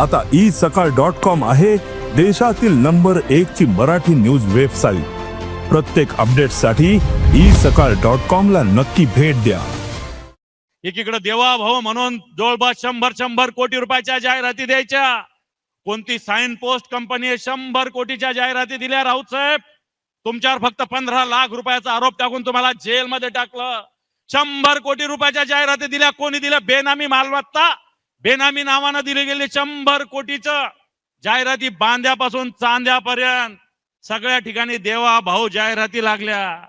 आता ई सकाळ dot com आहे देशातील नंबर एक ची मराठी न्यूज वेबसाईट. प्रत्येक अपडेटसाठी ई सकाळ डॉट कॉम ला नक्की भेट द्या. एकीकडे देवा भाऊ म्हणून जवळपास शंभर शंभर कोटी रुपयाच्या जाहिराती द्यायच्या. कोणती साइन पोस्ट कंपनी शंभर कोटीच्या जाहिराती दिल्या राऊत साहेब? तुमच्यावर फक्त पंधरा लाख रुपयाचा आरोप टाकून तुम्हाला जेलमध्ये टाकलं. शंभर कोटी रुपयाच्या जाहिराती दिल्या कोणी दिल्या? बेनामी मालमत्ता? बेनामी नावानं दिली गेले शंभर कोटीचं. जाहिराती बांध्यापासून चांद्यापर्यंत. सगळ्या ठिकाणी देवा भाऊ जाहिराती लागल्या.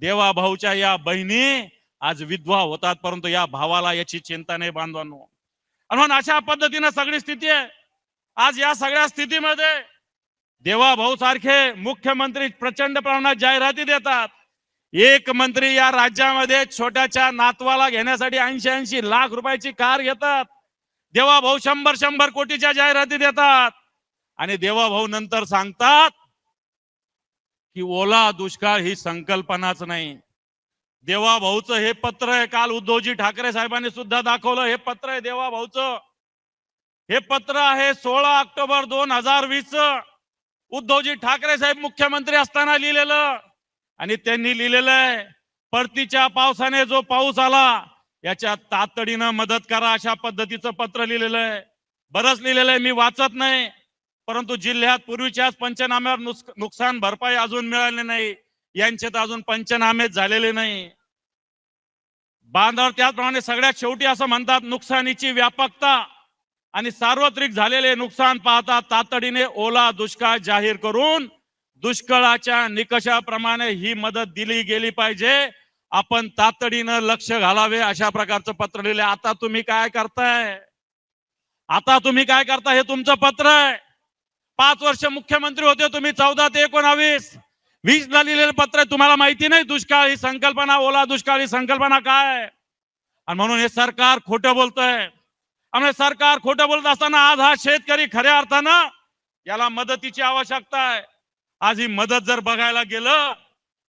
देवा भाऊच्या या बहिणी आज विधवा होतात परंतु या भावाला याची चिंता नाही बांधवांनो. म्हणून अशा पद्धतीनं सगळी स्थिती आहे. आज या सगळ्या स्थितीमध्ये देवा भाऊ सारखे मुख्यमंत्री प्रचंड प्रमाणात जाहिराती देतात. एक मंत्री या राज्यामध्ये छोट्याच्या नातवाला घेण्यासाठी ऐंशी ऐंशी लाख रुपयाची कार घेतात. देवा भाऊ शंभर शंभर कोटीच्या जाहिराती देतात. आणि देवा भाऊ नंतर सांगतात की ओला दुष्काळ ही संकल्पनाच नाही. देवा भाऊचं हे पत्र आहे काल उद्धवजी ठाकरे साहेबांनी सुद्धा दाखवलं हे पत्र आहे देवा भाऊचं. हे पत्र आहे सोळा ऑक्टोबर दोन हजार वीस उद्धवजी ठाकरे साहेब मुख्यमंत्री असताना लिहिलेलं. आणि त्यांनी लिहिलेलं आहे परतीच्या पावसाने जो पाऊस आला याच्या तातडीनं मदत करा अशा पद्धतीचं पत्र लिहिलेलं आहे. बरंच लिहिलेलं आहे मी वाचत नाही. परंतु जिल्ह्यात पूर्वीच्याच पंचनाम्यावर नुकसान भरपाई अजून मिळाली नाही. यांचे तर अजून पंचनामेच झालेले नाही. बांधावर त्याचप्रमाणे सगळ्यात शेवटी असं म्हणतात नुकसानीची व्यापकता आणि सार्वत्रिक झालेले नुकसान पाहता तातडीने ओला दुष्काळ जाहीर करून दुष्काळाच्या निकषाप्रमाणे ही मदत दिली गेली पाहिजे. आपण तातडीनं लक्ष घालावे अशा प्रकारचं पत्र लिहिले. आता तुम्ही काय करताय? आता तुम्ही काय करता हे तुमचं पत्र आहे. पाच वर्ष मुख्यमंत्री होते तुम्ही चौदा ते एकोणावीस. वीस ला लिहिलेलं पत्र आहे तुम्हाला माहिती नाही दुष्काळ ही संकल्पना ओला दुष्काळ ही संकल्पना काय? आणि म्हणून हे सरकार खोटं बोलतंय. आणि सरकार खोटं बोलत असताना आज हा शेतकरी खऱ्या अर्थानं याला मदतीची आवश्यकता आहे. आज ही मदत जर बघायला गेलं